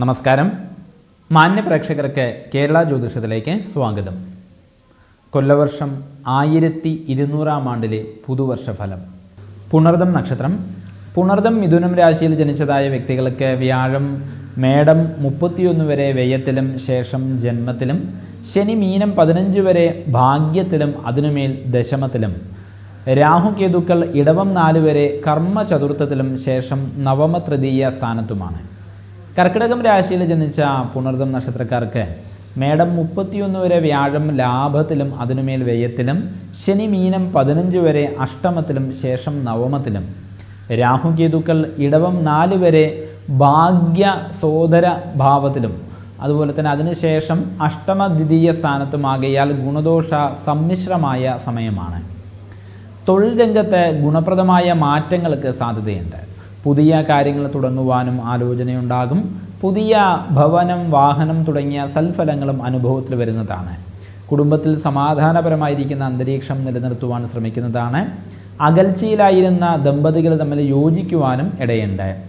നമസ്കാരം. മാന്യ പ്രേക്ഷകർക്ക് കേരള ജ്യോതിഷത്തിലേക്ക് സ്വാഗതം. കൊല്ലവർഷം ആയിരത്തി ഇരുന്നൂറാം ആണ്ടിലെ പുതുവർഷ ഫലം പുണർദം നക്ഷത്രം. പുണർദം മിഥുനം രാശിയിൽ ജനിച്ചതായ വ്യക്തികൾക്ക് വ്യാഴം മേടം മുപ്പത്തിയൊന്ന് വരെ വ്യയത്തിലും ശേഷം ജന്മത്തിലും ശനി മീനം പതിനഞ്ച് വരെ ഭാഗ്യത്തിലും അതിനുമേൽ ദശമത്തിലും. രാഹുകേതുക്കൾ ഇടവം നാല് വരെ കർമ്മ ചതുർത്ഥത്തിലും ശേഷം നവമ തൃതീയ സ്ഥാനത്തുമാണ്. കർക്കിടകം രാശിയിൽ ജനിച്ച പുണർദം നക്ഷത്രക്കാർക്ക് മേടം മുപ്പത്തിയൊന്ന് വരെ വ്യാഴം ലാഭത്തിലും അതിനുമേൽ വ്യയത്തിലും ശനി മീനം പതിനഞ്ച് വരെ അഷ്ടമത്തിലും ശേഷം നവമത്തിലും. രാഹുകേതുക്കൾ ഇടവം നാല് വരെ ഭാഗ്യ സോദര ഭാവത്തിലും. അതുപോലെ തന്നെ അതിനുശേഷം അഷ്ടമ ദ്വിതീയ സ്ഥാനത്തുമാകയാൽ ഗുണദോഷ സമ്മിശ്രമായ സമയമാണ്. തൊഴിൽ രംഗത്ത് ഗുണപ്രദമായ മാറ്റങ്ങൾക്ക് സാധ്യതയുണ്ട്. പുതിയ കാര്യങ്ങൾ തുടങ്ങുവാനും ആലോചനയുണ്ടാകും. പുതിയ ഭവനം വാഹനം തുടങ്ങിയ സൽഫലങ്ങളും അനുഭവത്തിൽ വരുന്നതാണ്. കുടുംബത്തിൽ സമാധാനപരമായിരിക്കുന്ന അന്തരീക്ഷം നിലനിർത്തുവാൻ ശ്രമിക്കുന്നതാണ്. അകൽച്ചയിലായിരുന്ന ദമ്പതികൾ തമ്മിൽ യോജിക്കുവാനും ഇടയുണ്ട്.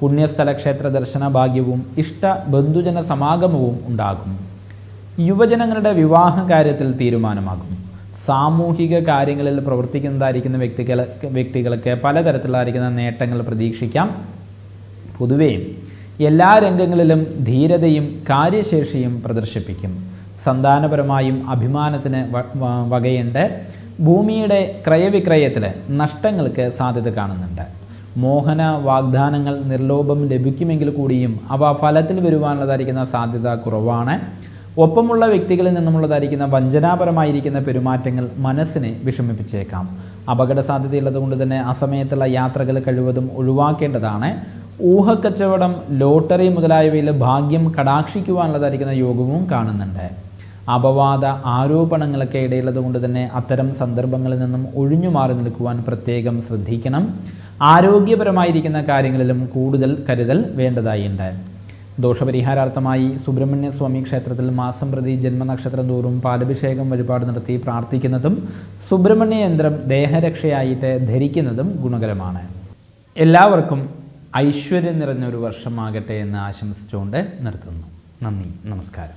പുണ്യസ്ഥല ക്ഷേത്ര ദർശന ഭാഗ്യവും ഇഷ്ട ബന്ധുജന സമാഗമവും ഉണ്ടാകും. യുവജനങ്ങളുടെ വിവാഹ കാര്യത്തിൽ തീരുമാനമാകും. സാമൂഹിക കാര്യങ്ങളിൽ പ്രവർത്തിക്കുന്നതായിരിക്കുന്ന വ്യക്തികൾ വ്യക്തികൾക്ക് പലതരത്തിലായിരിക്കുന്ന നേട്ടങ്ങൾ പ്രതീക്ഷിക്കാം. പൊതുവേ എല്ലാ രംഗങ്ങളിലും ധീരതയും കാര്യശേഷിയും പ്രദർശിപ്പിക്കും. സന്താനപരമായും അഭിമാനത്തിന് വകയുണ്ട്. ഭൂമിയുടെ ക്രയവിക്രയത്തിൽ നഷ്ടങ്ങൾക്ക് സാധ്യത കാണുന്നുണ്ട്. മോഹന വാഗ്ദാനങ്ങൾ നിർലോഭം ലഭിക്കുമെങ്കിൽ കൂടിയും അവ ഫലത്തിൽ വരുവാനുള്ളതായിരിക്കുന്ന സാധ്യത കുറവാണ്. ഒപ്പമുള്ള വ്യക്തികളിൽ നിന്നുമുള്ളതായിരിക്കുന്ന വഞ്ചനാപരമായിരിക്കുന്ന പെരുമാറ്റങ്ങൾ മനസ്സിനെ വിഷമിപ്പിച്ചേക്കാം. അപകട സാധ്യതയുള്ളത് കൊണ്ട് തന്നെ അസമയത്തുള്ള യാത്രകൾ കഴിവതും ഒഴിവാക്കേണ്ടതാണ്. ഊഹക്കച്ചവടം ലോട്ടറി മുതലായവയിൽ ഭാഗ്യം കടാക്ഷിക്കുവാനുള്ളതായിരിക്കുന്ന യോഗവും കാണുന്നുണ്ട്. അപവാദ ആരോപണങ്ങളൊക്കെ ഇടയുള്ളത് കൊണ്ട് തന്നെ അത്തരം സന്ദർഭങ്ങളിൽ നിന്നും ഒഴിഞ്ഞു മാറി നിൽക്കുവാൻ പ്രത്യേകം ശ്രദ്ധിക്കണം. ആരോഗ്യപരമായിരിക്കുന്ന കാര്യങ്ങളിലും കൂടുതൽ കരുതൽ വേണ്ടതായിട്ടുണ്ട് ദോഷപരിഹാരാർത്ഥമായി സുബ്രഹ്മണ്യസ്വാമി ക്ഷേത്രത്തിൽ മാസം പ്രതി ജന്മനക്ഷത്രം തോറും പാലഭിഷേകം വഴിപാട് നടത്തി പ്രാർത്ഥിക്കുന്നതും സുബ്രഹ്മണ്യ യന്ത്രം ദേഹരക്ഷയായിട്ട് ധരിക്കുന്നതും ഗുണകരമാണ്. എല്ലാവർക്കും ഐശ്വര്യം നിറഞ്ഞൊരു വർഷമാകട്ടെ എന്ന് ആശംസിച്ചുകൊണ്ട് നിർത്തുന്നു. നന്ദി. നമസ്കാരം.